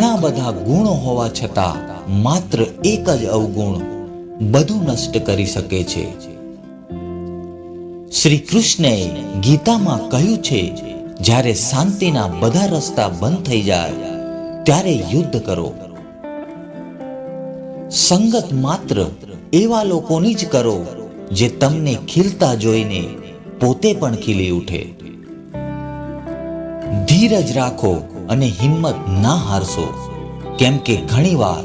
બધા ગુણો હોવા છતાં માત્ર એક જ અવગુણ બધું નષ્ટ કરી શકે છે. શ્રી કૃષ્ણએ ગીતામાં કહ્યું છે, જ્યારે શાંતિના બધા રસ્તા બંધ થઈ જાય, ત્યારે યુદ્ધ કરો. સંગત માત્ર એવા લોકોની જ કરો જે તમને ખીલતા જોઈને પોતે પણ ખીલી ઉઠે. ધીરજ રાખો. અને હિંમત ના હારશો. કેમ કે ઘણીવાર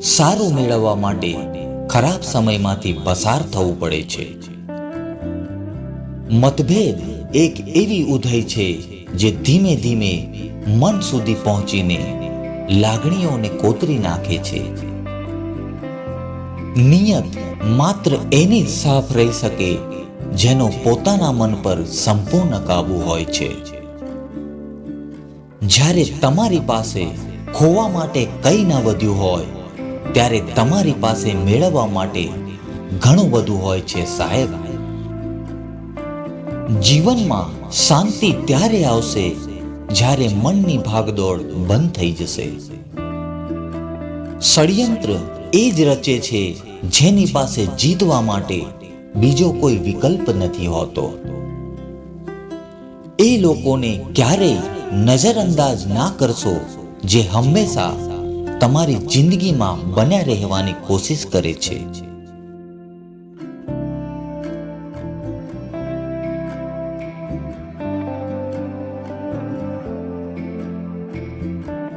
સારું મેળવવા માટે ખરાબ સમયમાંથી પસાર થવું પડે છે. મતભેદ એક એવી ઉધઈ છે જે ધીમે ધીમે મન સુધી પહોંચીને લાગણીઓને કોતરી નાખે છે. નિયત માત્ર એની જ સાફ રહી શકે, જેનો પોતાના મન પર સંપૂર્ણ કાબુ હોય છે. જ્યારે તમારી પાસે ખોવા માટે કંઈ ના વધ્યું હોય, ત્યારે તમારી પાસે મેળવવા માટે ઘણું બધું હોય છે સાહેબ. જીવનમાં શાંતિ ત્યારે આવશે જ્યારે મનની ભાગદોડ બંધ થઈ જશે. ષડયંત્ર એ જ રચે છે જેની પાસે જીતવા માટે બીજો કોઈ વિકલ્પ નથી હોતો. એ લોકોને ક્યારેય નજરઅંદાજ ના કરશો જે હંમેશા તમારી જિંદગીમાં બન્યા રહેવાની કોશિશ કરે છે.